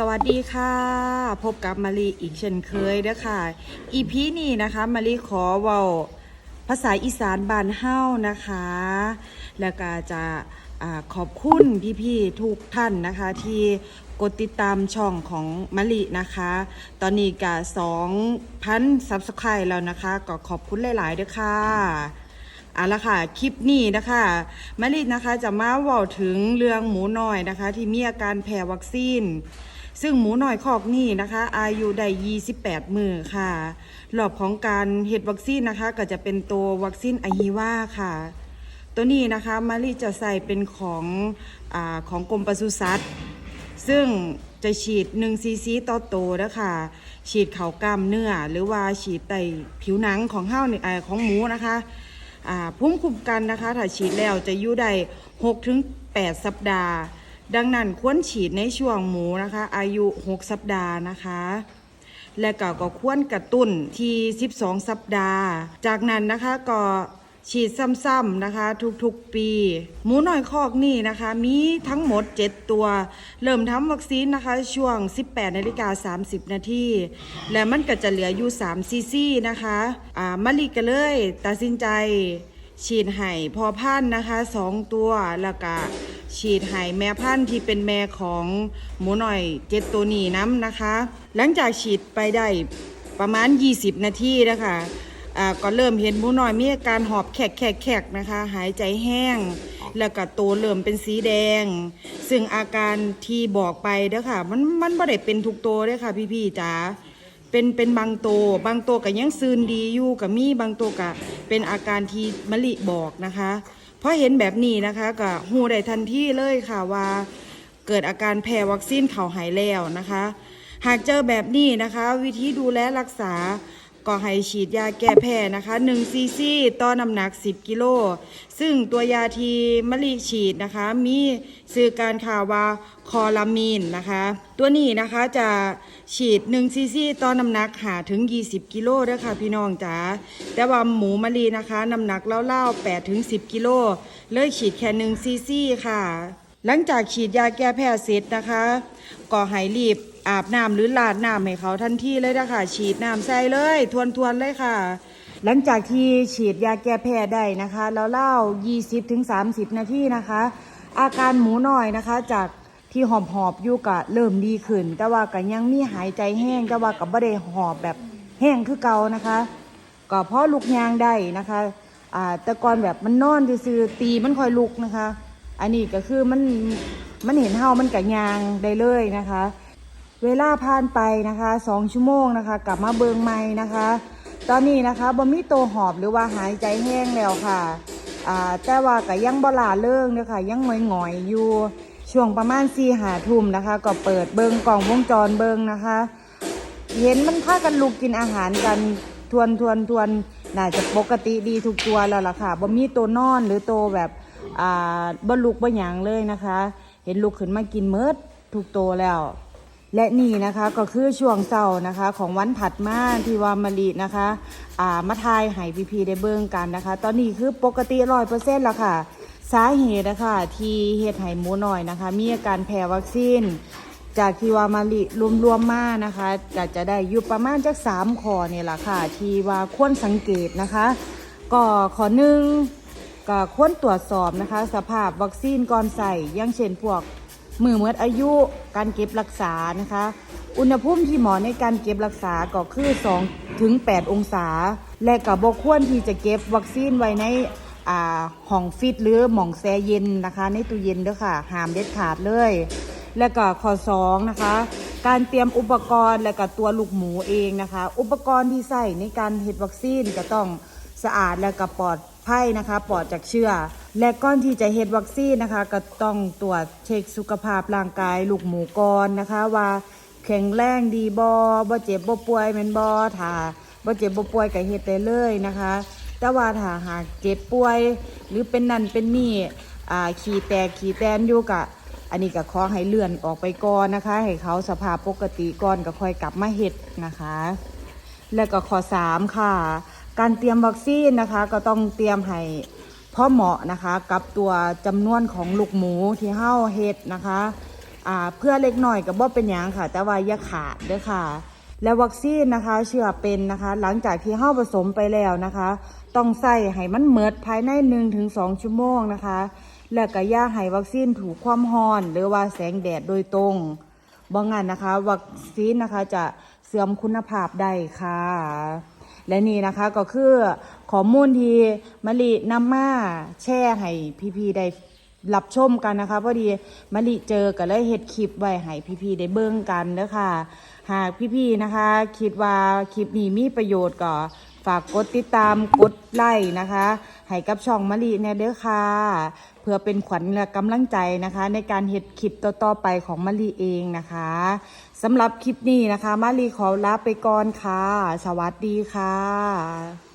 สวัสดีค่ะ พบกับมารีอีกเช่นเคยเด้อค่ะ อีพีนี้นะคะมารีขอเว้าภาษาอีสานบานเฮ้านะคะ แล้วก็จะอขอบคุณพี่ๆทุกท่านนะคะ ที่กดติดตามช่องของมะลินะคะ ตอนนี้ก็สองพันซับสไครต์แล้วนะคะ ก็ขอบคุณหลายๆเด้อค่ะเอาละค่ะ คลิปนี้นะคะมะลินะคะจะมาว่าถึงเรื่องหมูน้อยนะคะ ที่มีอาการแพ้วัคซีน ซึ่งหมูน้อยคอกนี่นะคะอายุได้28 มือค่ะรอบของการเห็ดวัคซีนนะคะ ก็จะเป็นตัววัคซีนอฮิวาค่ะ ตัวนี้นะคะมะลิจะใส่เป็นของอของกรมปศุสัตว์ซึ่งจะฉีด1ซีซีต่อโตวนะคะฉีดเข่ากล้ามเนื้อ หรือว่าฉีดไตผิวหนังของเห้าเนี่ยเอ่อของหมูนะคะภูมิคุ้มกันนะคะ ถ้าฉีดแล้วจะอยู่ได้6-8 สัปดาห์ ดังนั้นควรฉีดในช่วงหมูนะคะ อายุ 6 สัปดาห์นะคะ และก็ก็ควรกระตุ้นที่ 12 สัปดาห์ จากนั้นนะคะก็ฉีดซ้ำๆนะคะ ทุกๆปี หมูน้อยคอกนี่นะคะ มีทั้งหมด 7 ตัว เริ่มทำวัคซีนนะคะ ช่วง 18นาฬิกา30 นาทีและมันก็จะเหลืออยู่3ซีซีนะคะอ่ามะลิก็เลยตัดสินใจ ฉีดไห่พอพันนะคะสองตัวแล้วก็ ฉีดไห่แม่พันธุ์ที่เป็นแม่ของหมูหน่อยเจ็ดตัวนี้น้ำนะคะ หลังจากฉีดไปได้ประมาณ 20 นาทีนะคะอ่าก็เริ่มเห็นหมูหน้อยมีอาการหอบแขกแขกแขกนะคะ หายใจแห้ง แล้วก็ตัวเริ่มเป็นสีแดง ซึ่งอาการที่บอกไปเด้อค่ะมันมันไม่ได้เป็นทุกตัวเด้อค่ะพี่ๆจ๋าเป็นเป็นบางโตวบางโตวก็ยังซืนดีอยู่กับมีบางโตวก็เป็นอาการที่มะลิบอกนะคะ พราะเห็นแบบนี้นะคะก็หูได้ทันทีเลยค่ะว่าเกิดอาการแพ้วัคซีนเข่าหายแล้วนะคะ หากเจอแบบนี้นะคะ วิธีดูแลรักษา ก็ให้ฉีดยาแก้แพ้นะคะ1ซีซีต่อน้ำหนัก 10 กิโล ซึ่งตัวยาทีมะลิฉีดนะคะ มีสื่อการข่าวว่าคอลามีนนะคะ ตัวนี้นะคะจะฉีด1ซีซีต่อน้ำหนักหาถึง 20 กิโลด้อค่ะพี่น้องจ๋าแต่ว่าหมูมะลินะคะน้ำหนักเล่าๆ8ถึง10 กิโล เลยฉีดแค่1ซีซีค่ะ หลังจากฉีดยาแก้แพ้เสร็จนะคะ ก็ให้รีบ อาบน้ำหรือลาดน้ำให้เขาทันทีเลยนะคะฉีดน้ำใส่เลย ทวนๆเลยค่ะ หลังจากที่ฉีดยาแก้แพ้ได้นะคะ แล้วเล่า 20ถึง30 นาทีนะคะ อาการหมูน้อยนะคะ จากที่หอบหอบๆอยู่กะเริ่มดีขึ้น แต่ว่าก็ยังมีหายใจแห้งแต่ว่าก็บ่ได้หอบแบบแห้งคือเก่านะคะ ก็เพราะลุกยางได้นะคะอ่าแต่ก่อนแบบมันนอนซื่อตีมันคอยลุกนะคะ อันนี้ก็คือมันมันเห็นเฮามันกับยางได้เลยนะคะ เวลาผ่านไปนะคะสองชั่วโมงนะคะ กลับมาเบิงใหม่นะคะ ตอนนี้นะคะบ่มีตัวหอบหรือว่าหายใจแห้งแล้วค่ะแต่ว่าก็ยังบลาเลิงเด้อค่ะยังหงอยๆอยู่ช่วงประมาณสี่หาทุ่มนะคะ ก็เปิดเบิงกล่องวงจรเบิงนะคะ เห็นมันพากันลุกกินอาหารกันทวนทวนทวนน่าจะปกติดีทุกตัวแล้วล่ะค่ะบ่มีตัวนอนหรือตัวแบบอ่าบ่ลุกบ่หยังเลยนะคะ เห็นลุกขึ้นมากินเมิดทุกตัวแล้ว และนี่นะคะก็คือช่วงเศร้านะคะของวันถัดมาที่วามะลินะคะอ่ามาทายให้พีพีได้เบิ่งกันนะคะ ตอนนี้คือปกติร้อยเปอร์เซ็นต์แล้วค่ะ สาเหตุนะคะที่เฮ็ดให้หมูน้อยนะคะ มีอาการแพ้วัคซีน จากที่วามาลิรวมๆมานะคะก็จะได้อยู่ประมาณจักสามข้อเนี่ยแหละค่ะ ที่ว่าควรสังเกตนะคะ ก็ขอหนึ่งก็ควรตรวจสอบนะคะ สภาพวัคซีนก่อนใส่อย่างเช่นพวก มือเมื่ออายุการเก็บรักษานะคะ อุณหภูมิที่เหมาะในการเก็บรักษาก็คือ2ถึง8องศา และก็บ่ควรที่จะเก็บวัคซีนไว้ในอ่าห้องฟิตหรือหม่องแช่เย็นนะคะ ในตู้เย็นเด้อค่ะห้ามเด็ดขาดเลย และก็ข้อ2นะคะ การเตรียมอุปกรณ์และก็ตัวลูกหมูเองนะคะ อุปกรณ์ที่ใส่ในการเฮ็ดวัคซีนก็ต้องสะอาดและก็ปลอด ภัยนะคะปลอดจากเชื้อและก่อนที่จะเฮ็ดวัคซีนนะคะ ก็ต้องตรวจเช็คสุขภาพร่างกายลูกหมูก่อนนะคะ ว่าแข็งแรงดีบ่บ่เจ็บบ่ป่วยแม่นบ่ถ้าบ่เจ็บบ่ป่วยก็เฮ็ดได้เลยนะคะ แต่ว่าถ้าหากเจ็บป่วย หรือเป็นนั่นเป็นนี่อ่าขี่แตกขี่แตนอยู่กะอันนี้ก็ขอให้เลื่อนออกไปก่อนนะคะ ให้เขาสภาพปกติก่อนก็ค่อยกลับมาเฮ็ดนะคะ แล้วก็ข้อ3ค่ะ การเตรียมวัคซีนนะคะ ก็ต้องเตรียมให้พอเหมาะนะคะกับตัวจำนวนของลูกหมูที่เฮาเฮ็ดนะคะอ่าเพื่อเล็กหน่อยกับบ่เป็นหยังค่ะ แต่ว่าอย่าขาดเด้อค่ะ และวัคซีนนะคะเชื่อเป็นนะคะ หลังจากที่เฮาผสมไปแล้วนะคะ ต้องใส่ให้มันเมิดภายใน 1-2 ชั่วโมงนะคะ แล้วก็ย่าให้วัคซีนถูกความร้อน หรือว่าแสงแดดโดยตรงบ่งั้นนะคะ วัคซีนนะคะจะเสื่อมคุณภาพได้ค่ะ และนี่นะคะก็คือข้อมูลที่มะลินำมาแชร์ให้พี่ๆได้รับชมกันนะคะพอดีมะลิเจอก็เลยเห็ดคลิปไว้ให้พี่ๆได้เบิ่งกันเด้อค่ะ หากพี่ๆนะคะ คิดว่าคลิปนี้มีประโยชน์ก็ ฝากกดติดตามกดไลค์นะคะให้กับช่องมะลิแน่เด้อค่ะ เพื่อเป็นขวัญและกำลังใจนะคะ ในการเห็ดคลิปต่อๆไปของมะลิเองนะคะสำหรับคลิปนี้นะคะมะลิขอลาไปก่อนค่ะ สวัสดีค่ะ